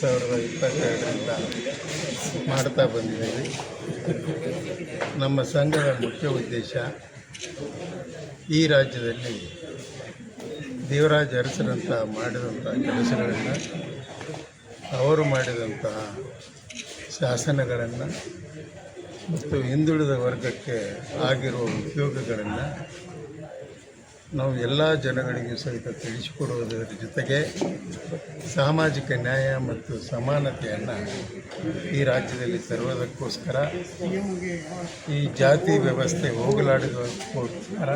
ಸಾವಿರದ ಇಪ್ಪತ್ತೆರಡರಿಂದ ಮಾಡ್ತಾ ಬಂದಿದ್ದೀವಿ. ನಮ್ಮ ಸಂಘದ ಮುಖ್ಯ ಉದ್ದೇಶ ಈ ರಾಜ್ಯದಲ್ಲಿ ದೇವರಾಜ್ ಅರಸರಂತ ಮಾಡಿದಂಥ ಕೆಲಸಗಳನ್ನು, ಅವರು ಮಾಡಿದಂತಹ ಶಾಸನಗಳನ್ನು ಮತ್ತು ಹಿಂದುಳಿದ ವರ್ಗಕ್ಕೆ ಆಗಿರುವ ಉದ್ಯೋಗಗಳನ್ನು ನಾವು ಎಲ್ಲ ಜನಗಳಿಗೆ ಸಹಿತ ತಿಳಿಸಿಕೊಡುವುದರ ಜೊತೆಗೆ ಸಾಮಾಜಿಕ ನ್ಯಾಯ ಮತ್ತು ಸಮಾನತೆಯನ್ನು ಈ ರಾಜ್ಯದಲ್ಲಿ ತರುವುದಕ್ಕೋಸ್ಕರ, ಈ ಜಾತಿ ವ್ಯವಸ್ಥೆ ಹೋಗಲಾಡಿದಕ್ಕೋಸ್ಕರ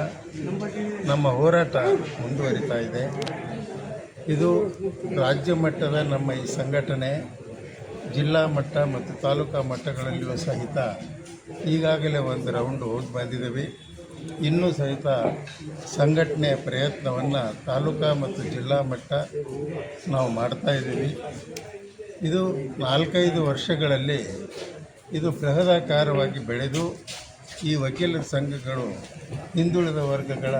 ನಮ್ಮ ಹೋರಾಟ ಮುಂದುವರಿತಾ ಇದೆ. ಇದು ರಾಜ್ಯ ಮಟ್ಟದ ನಮ್ಮ ಈ ಸಂಘಟನೆ, ಜಿಲ್ಲಾ ಮಟ್ಟ ಮತ್ತು ತಾಲೂಕಾ ಮಟ್ಟಗಳಲ್ಲಿಯೂ ಸಹಿತ ಈಗಾಗಲೇ ಒಂದು ರೌಂಡ್ ಹೋಗಿ ಬಂದಿದ್ದೇವೆ ಇನ್ನೂ ಸಹಿತ ಸಂಘಟನೆಯ ಪ್ರಯತ್ನವನ್ನು ತಾಲೂಕಾ ಮತ್ತು ಜಿಲ್ಲಾ ಮಟ್ಟ ನಾವು ಮಾಡ್ತಾ ಇದ್ದೀವಿ. ಇದು ನಾಲ್ಕೈದು ವರ್ಷಗಳಲ್ಲಿ ಇದು ಬೃಹದಾಕಾರವಾಗಿ ಬೆಳೆದು ಈ ವಕೀಲರ ಸಂಘಗಳು, ಹಿಂದುಳಿದ ವರ್ಗಗಳ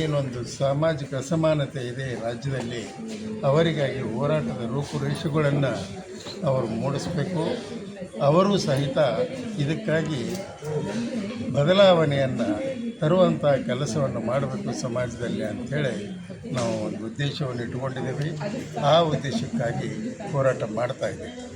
ಏನೊಂದು ಸಾಮಾಜಿಕ ಅಸಮಾನತೆ ಇದೆ ರಾಜ್ಯದಲ್ಲಿ, ಅವರಿಗಾಗಿ ಹೋರಾಟದ ರೂಪುರೇಷೆಗಳನ್ನು ಅವರು ಮೂಡಿಸಬೇಕು. ಅವರು ಸಹಿತ ಇದಕ್ಕಾಗಿ ಬದಲಾವಣೆಯನ್ನು ತರುವಂಥ ಕೆಲಸವನ್ನು ಮಾಡಬೇಕು ಸಮಾಜದಲ್ಲಿ ಅಂಥೇಳಿ ನಾವು ಒಂದು ಉದ್ದೇಶವನ್ನು ಇಟ್ಕೊಂಡಿದ್ದೀವಿ ಆ ಉದ್ದೇಶಕ್ಕಾಗಿ ಹೋರಾಟ ಮಾಡ್ತಾ ಇದ್ದೀವಿ.